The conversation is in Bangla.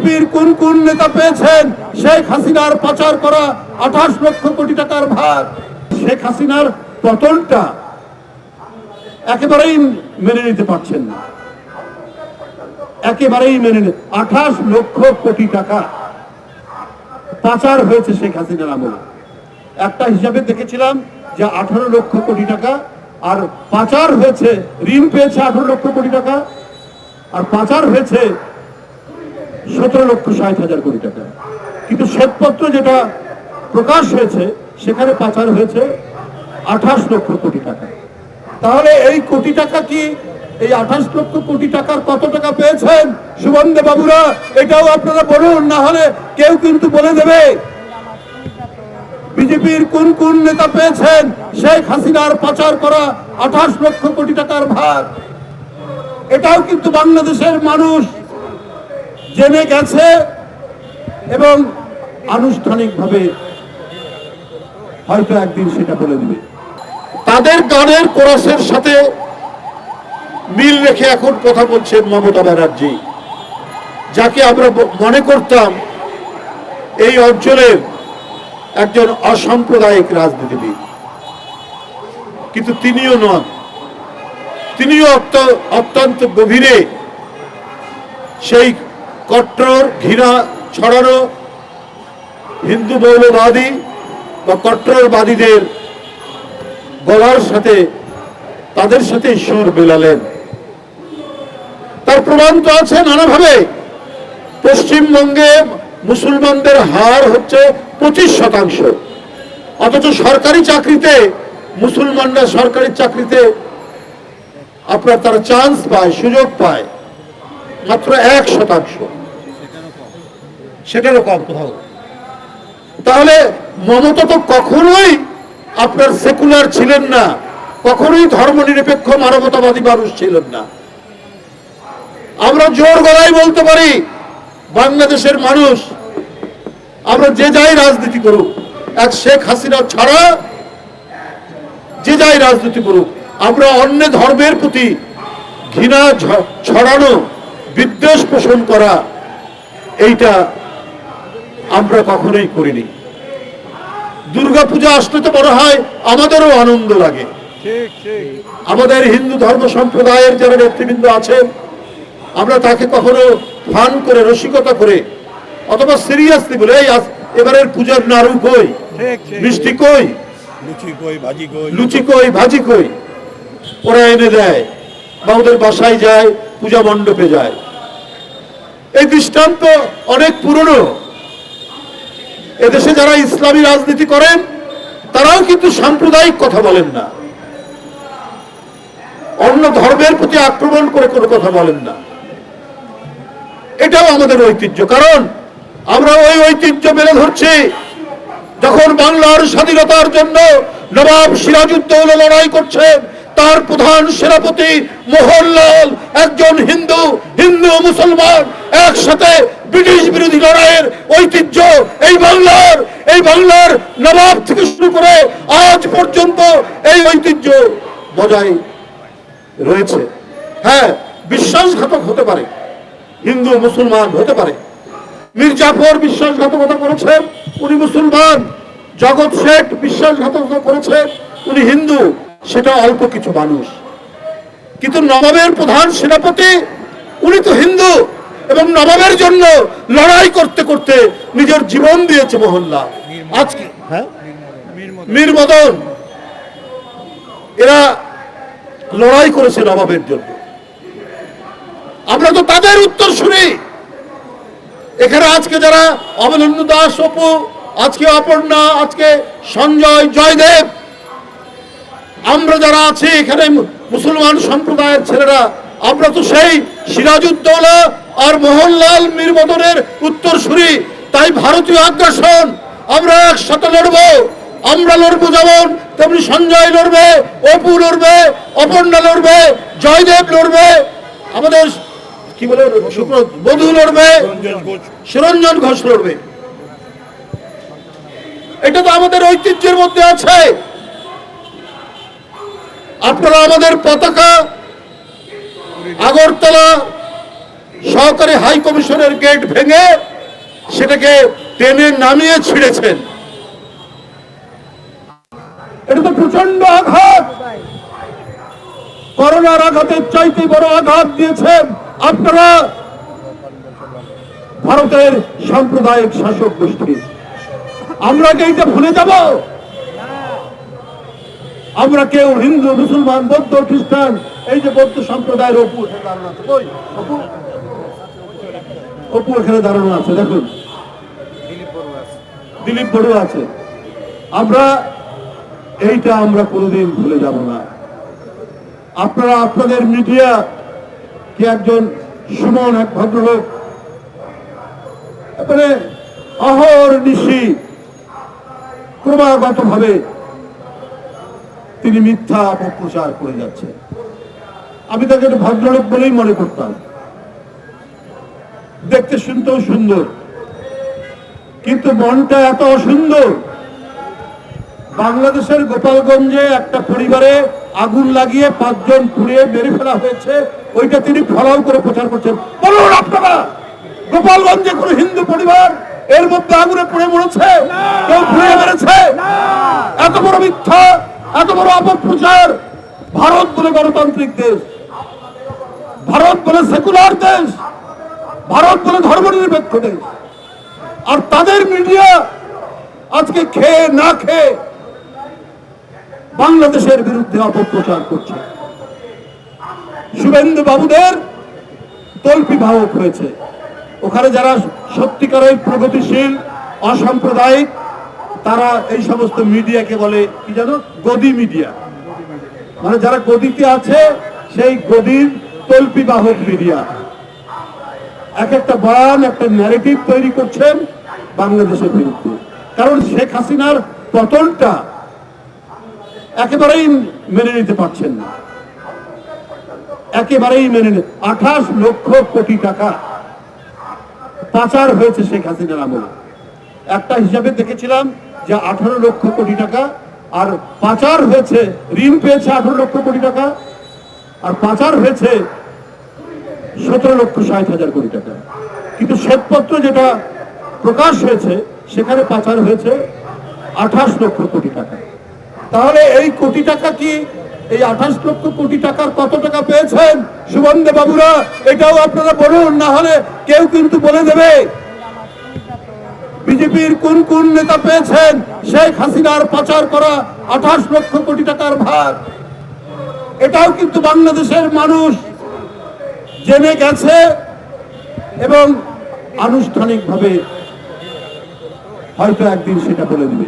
বিজেপির কোন কোন নেতা পেয়েছেন? শেখ হাসিনার পাচার করা আঠাশ লক্ষ কোটি টাকার ভাগ শেখ হাসিনার পতনটা একেবারেই মেনে নিতে পারছেন না। একেবারেই মেনে নিতে আঠাশ লক্ষ কোটি টাকা পাচার হয়েছে শেখ হাসিনার আমলে। একটা হিসাবে দেখেছিলাম যে আঠারো লক্ষ কোটি টাকা, আর পাচার হয়েছে, ঋণ পেয়েছে আঠারো লক্ষ কোটি টাকা, আর পাচার হয়েছে সতেরো লক্ষ ষাট হাজার কোটি টাকা। কিন্তু শ্বেতপত্র যেটা প্রকাশ হয়েছে, সেখানে পাচার হয়েছে আঠাশ লক্ষ কোটি টাকা। তাহলে এই কোটি টাকা কি এই আঠাশ লক্ষ কোটি টাকার কত টাকা পেয়েছেন? সুবন্ধে বাবুরা, এটাও আপনারা বলুন, না হলে কেউ কিন্তু বলে দেবে। বিজেপির কোন কোন নেতা পেয়েছেন? শেখ হাসিনার পাচার করা আঠাশ লক্ষ কোটি টাকার ভাগ। এটাও কিন্তু বাংলাদেশের মানুষ জেনে গেছে এবং আনুষ্ঠানিকভাবে হয়তো একদিন সেটা বলে দিবে। তাদের গানের কোরাসের সাথে মিল রেখে এখন কথা বলছেন মমতা ব্যানার্জি, যাকে আমরা মনে করতাম এই অঞ্চলের একজন অসাম্প্রদায়িক রাজনীতিবিদ। কিন্তু তিনিও নন। তিনিও অত্য- অত্যন্ত গভীরে সেই কট্টর, ঘৃণা, ছড়ানো, হিন্দু মৌলবাদী বা কট্টরবাদীদের গলার সাথে তাদের সাথে সুর মেলালেন। তার প্রমাণ তো আছে নানাভাবে। পশ্চিমবঙ্গে মুসলমানদের হার হচ্ছে পঁচিশ শতাংশ। অথচ সরকারি চাকরিতে, মুসলমানরা সরকারি চাকরিতে আপনার তারা চান্স পায়, সুযোগ পায়, মাত্র এক শতাংশ। সেটারও কম কোথাও। তাহলে মমতা তো কখনোই আপনার সেকুলার ছিলেন না, কখনোই ধর্মনিরপেক্ষ মানবতাবাদী মানুষ ছিলেন না। আমরা জোর গলায় বলতে পারি, বাংলাদেশের মানুষ, আমরা যে যাই রাজনীতি করুক, এক শেখ হাসিনা ছাড়া যে যাই রাজনীতি করুক, আমরা অন্য ধর্মের প্রতি ঘৃণা ছড়ানো, বিদ্বেষ পোষণ করা, এইটা আমরা কখনোই করিনি। দুর্গাপূজা আসলে তো মনে হয় আমাদেরও আনন্দ লাগে। আমাদের হিন্দু ধর্ম সম্প্রদায়ের যারা নেতৃবৃন্দ আছেন আমরা তাকে কখনো ফান করে রসিকতা করে অথবা সিরিয়াসলি বলে এই এবারের পূজার নাড়ু কই? মিষ্টি কই? কই ভাজি কই? লুচি কই ভাজি কই? ওরা এনে দেয় বা ওদের বাসায় যায় পূজা মণ্ডপে যায়। এই দৃষ্টান্ত অনেক পুরনো। এদেশে যারা ইসলামী রাজনীতি করেন, তারাও কিন্তু সাম্প্রদায়িক কথা বলেন না। অন্য ধর্মের প্রতি আক্রমণ করে কোনো কথা বলেন না। এটাও আমাদের ঐতিহ্য। কারণ আমরা ওই ঐতিহ্য মেলে ধরছি, যখন বাংলার স্বাধীনতার জন্য নবাব সিরাজউদ্দৌলা লড়াই করছে, তার প্রধান সেনাপতি মোহনলাল, একজন হিন্দু হিন্দু মুসলমান, একসাথে ব্রিটিশ বিরোধী লড়াইয়ের ঐতিহ্য এই বাংলার এই বাংলার নবাব থেকে শুরু করে আজ পর্যন্ত এই ঐতিহ্য বজায় রয়েছে। হ্যাঁ বিশ্বাসঘাতক হতে পারে, হিন্দু, মুসলমান হতে পারে। মির্জাফর বিশ্বাসঘাতকতা করেছেন উনি মুসলমান। জগৎ শেখ বিশ্বাসঘাতকতা করেছেন উনি হিন্দু, সেটা অল্প কিছু মানুষ। কিন্তু নবাবের প্রধান সেনাপতি, উনি তো হিন্দু। এবং নবাবের জন্য লড়াই করতে করতে নিজের জীবন দিয়েছে মোহনলাল আজকে হ্যাঁ? মীর মদন এরা লড়াই করেছে নবাবের জন্য। আমরা তো তাদের উত্তর শুনি। এখানে আজকে যারা অবলেন্দু দাস, অপু, আজকে অপর্ণা, আজকে সঞ্জয়, জয়দেব, আমরা যারা আছি এখানে মুসলমান সম্প্রদায়ের ছেলেরা, আমরা তো সেই সিরাজউদ্দৌলা আর মোহনলাল মীর মদনের উত্তর শুনি তাই ভারতীয় আগ্রাসন, আমরা একসাথে লড়ব। আমরা লড়বো যেমন তেমনি সঞ্জয় লড়বে, অপু লড়বে, অপর্ণা লড়বে, জয়দেব লড়বে, আমাদের কি বলে শুক্র বধু লড়বে সুরঞ্জন ঘোষ লড়বে। এটা তো আমাদের ঐতিহ্যের মধ্যে আছে। আপনারা আমাদের পতাকা, আগরতলা সহকারী হাই কমিশনের গেট ভেঙে সেটাকে টেনে নামিয়ে ছিঁড়েছেন। এটা তো প্রচণ্ড আঘাত। করোনার আঘাতের চাইতে বড় আঘাত দিয়েছেন আপনারা। ভারতের সাম্প্রদায়িক শাসক গোষ্ঠী। আমরা কি এইটা ভুলে যাব? আমরা কেউ হিন্দু, মুসলমান, বৌদ্ধ, খ্রিস্টান, এই যে বৌদ্ধ সম্প্রদায়ের অপু এখানে দাঁড়ানো আছে কই? অপু? এখানে দাঁড়ানো আছে, দেখুন। দিলীপ বড়ুয়া আছে। আমরা, এইটা আমরা কোনোদিন ভুলে যাব না। আপনারা, আপনাদের মিডিয়া কি একজন সুমন, এক ভদ্রলোক মানে অহর নিশি ক্রমাগত ভাবে তিনি মিথ্যা অপপ্রচার করে যাচ্ছেন। আমি তাকে ভদ্রলোক বলেই মনে করতাম। দেখতে শুনতেও সুন্দর। কিন্তু মনটা এত অসুন্দর। বাংলাদেশের গোপালগঞ্জে একটা পরিবারে আগুন লাগিয়ে পাঁচজন পুড়িয়ে মেরে ফেলা হয়েছে। ওইটা তিনি ফলাও করে প্রচার করছেন। বলুন আপনারা, গোপালগঞ্জে কোন হিন্দু পরিবার এর মধ্যে আগুনে পুড়ে মরেছে? কেউ পুড়িয়ে মেরেছে? এত বড় মিথ্যা, এত বড় অপপ্রচার ভারত বলে গণতান্ত্রিক দেশ। ভারত বলে সেকুলার দেশ। ভারত বলে ধর্মনিরপেক্ষ দেশ আর তাদের মিডিয়া আজকে খেয়ে না খেয়ে বাংলাদেশের বিরুদ্ধে অপপ্রচার করছে। শুভেন্দু বাবুদের তল্পি ভাবক হয়েছে। ওখানে যারা সত্যিকারের প্রগতিশীল, অসাম্প্রদায়িক, তারা এই সমস্ত মিডিয়াকে বলে কি জানো গদি মিডিয়া। মানে যারা গদিতে আছে, সেই গদির তল্পি বাহক মিডিয়া। এক একটা বয়ান একটা ন্যারেটিভ তৈরি করছেন বাংলাদেশের বিরুদ্ধে। কারণ শেখ হাসিনার পতনটা একেবারেই মেনে নিতে পারছেন না। একেবারেই মেনে নিতে আঠাশ লক্ষ কোটি টাকা পাচার হয়েছে শেখ হাসিনার আমলে। একটা হিসাবে দেখেছিলাম যে আঠারো লক্ষ কোটি টাকা, আর পাচার হয়েছে, ঋণ পেয়েছে আঠারো লক্ষ কোটি টাকা, আর পাচার হয়েছে সতেরো লক্ষ ষাট হাজার কোটি টাকা। কিন্তু শ্বেতপত্র যেটা প্রকাশ হয়েছে, সেখানে পাচার হয়েছে আঠাশ লক্ষ কোটি টাকা। তাহলে এই কোটি টাকা কি এই আঠাশ লক্ষ কোটি টাকার কত টাকা পেয়েছেন? সুবন্ধে বাবুরা, এটাও আপনারা বলুন, না হলে কেউ কিন্তু বলে দেবে। বিজেপির কোন কোন নেতা পেয়েছেন? শেখ হাসিনার পাচার করা আঠাশ লক্ষ কোটি টাকার ভাগ। এটাও কিন্তু বাংলাদেশের মানুষ জেনে গেছে এবং আনুষ্ঠানিকভাবে হয়তো একদিন সেটা বলে দিবে।